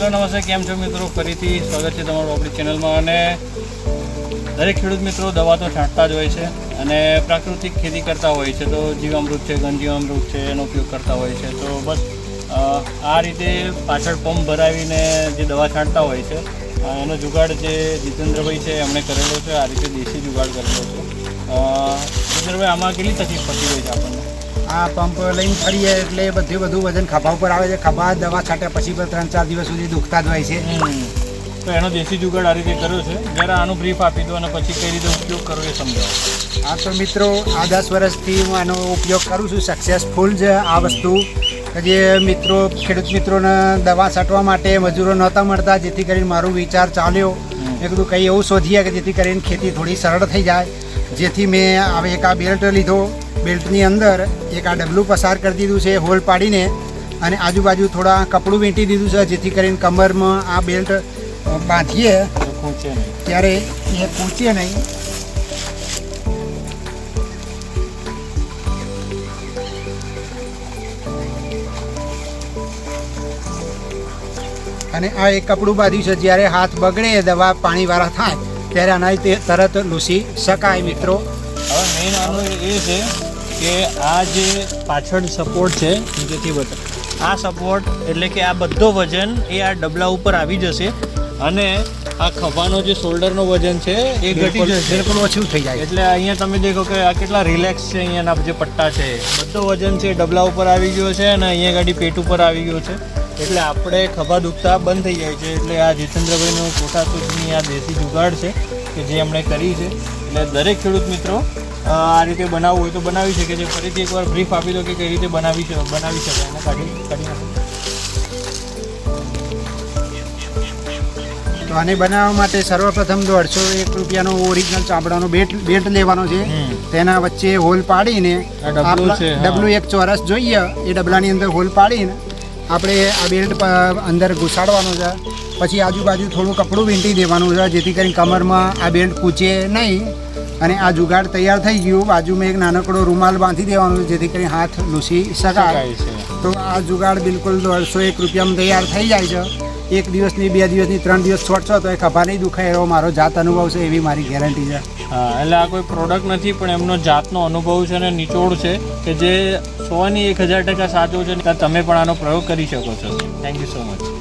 Hello, નમસ્તે, કેમ છો મિત્રો? ફરીથી સ્વાગત છે તમારું આપણી ચેનલમાં. અને દરેક ખેડૂત મિત્રો દવા તો છાંટતા જ હોય છે અને પ્રાકૃતિક ખેતી કરતા હોય છે. તો જીવામૃત છે, ગંજીવામૃત છે, એનો ઉપયોગ કરતા હોય છે. તો બસ આ રીતે પાછળ પંપ ભરાવીને જે દવા છાંટતા હોય છે એનો જુગાડ જે જીતેન્દ્રભાઈ છે, એમણે કરેલો છે. આ રીતે દેશી જુગાડ કરેલો છે. જીતેન્દ્રભાઈ, આમાં કેટલી તકલીફ પડતી હોય છે આપણને? આ પંપ લઈને ફરીએ એટલે બધું બધું વજન ખભા ઉપર આવે છે. ખભા દવા છાંટ્યા પછી પણ ત્રણ ચાર દિવસ સુધી દુખતા જ હોય છે. તો એનો દેશી જુગાડ આ રીતે કર્યો છે. જ્યારે આનું બ્રીફ આપી દો અને પછી કઈ રીતે ઉપયોગ કરવો એ સમજાવો. આ તો મિત્રો આ દસ વર્ષથી હું આનો ઉપયોગ કરું છું. સક્સેસફુલ છે આ વસ્તુ. જે મિત્રો ખેડૂત મિત્રોને દવા છાંટવા માટે મજૂરો નહોતા મળતા જેથી કરીને મારો વિચાર ચાલ્યો. મેં કીધું કંઈ એવું શોધીએ કે જેથી કરીને ખેતી થોડી સરળ થઈ જાય. જેથી મેં હવે એક આ બેલ્ટ લીધો. બેલ્ટની અંદર એક આ ડબલું પસાર કરી દીધું છે હોલ પાડીને અને આજુબાજુ થોડા કપડું વીંટી દીધું છે જેથી કરીને કમરમાં આ બેલ્ટ બાંધીએ ત્યારે એ પૂછીએ નહીં. અને આ એક કપડું બાંધ્યું છે જ્યારે હાથ બગડે દવા પાણીવાળા થાય ત્યારે આના તે તરત લૂસી શકાય મિત્રો. હવે મેઇન આનું એ છે કે આ જે પાછળ સપોર્ટ છે નીચેથી બતા આ સપોર્ટ એટલે કે આ બધો વજન એ આ ડબલા ઉપર આવી જશે અને આ ખભાનો જે શોલ્ડરનો વજન છે એ ઘટી જશે. બિલકુલ ઓછું થઈ જાય. એટલે અહીંયા તમે દેખો કે આ કેટલા રિલેક્સ છે અહીંયાના જે પટ્ટા છે. બધો વજન છે ડબલા ઉપર આવી ગયો છે અને અહીંયા ગાડી પેટ ઉપર આવી ગયો છે. એટલે આપણે ખભા દુખતા બંધ થઈ જાય છે. એટલે આ જીતેન્દ્રભાઈનો કોટા સૂચની આ દેશી જુગાડ છે કે જે એમણે કરી છે. એટલે દરેક ખેડૂત મિત્રો આ રીતે બનાવવું હોય તો બનાવી શકે છે. ફરીથી એકવાર બ્રીફ આપી દો કે કઈ રીતે બનાવી બનાવી શકાય એને કાઢી કાઢી નાખો. તો આને બનાવવા માટે સર્વપ્રથમ દોઢસો એક રૂપિયાનો ઓરિજિનલ ચામડાનો બેટ બેટ લેવાનો છે. તેના વચ્ચે હોલ પાડીને. ડબલું એક ચોરસ જોઈએ. એ ડબલાની અંદર હોલ પાડીને આપણે આ બેલ્ટ અંદર ઘુસાડવાનો છે. પછી આજુબાજુ થોડું કપડું વીંટી દેવાનું છે જેથી કરીને કમરમાં આ બેલ્ટ કૂચે નહીં. અને આ જુગાડ તૈયાર થઈ ગયું. બાજુમાં એક નાનકડો રૂમાલ બાંધી દેવાનો જેથી કરી હાથ લૂસી શકાય. તો આ જુગાડ બિલકુલ દોઢસો એક રૂપિયામાં તૈયાર થઈ જાય છે. એક દિવસની બે દિવસની ત્રણ દિવસ છોડશો તો એ ખભા નહીં દુખાય એવો મારો જાત અનુભવ છે એવી મારી ગેરંટી છે. હા એટલે આ કોઈ પ્રોડક્ટ નથી પણ એમનો જાતનો અનુભવ છે અને નિચોડ છે કે જે સોની એક હજાર ટકા સાચો છે. તમે પણ આનો પ્રયોગ કરી શકો છો. Thank you so much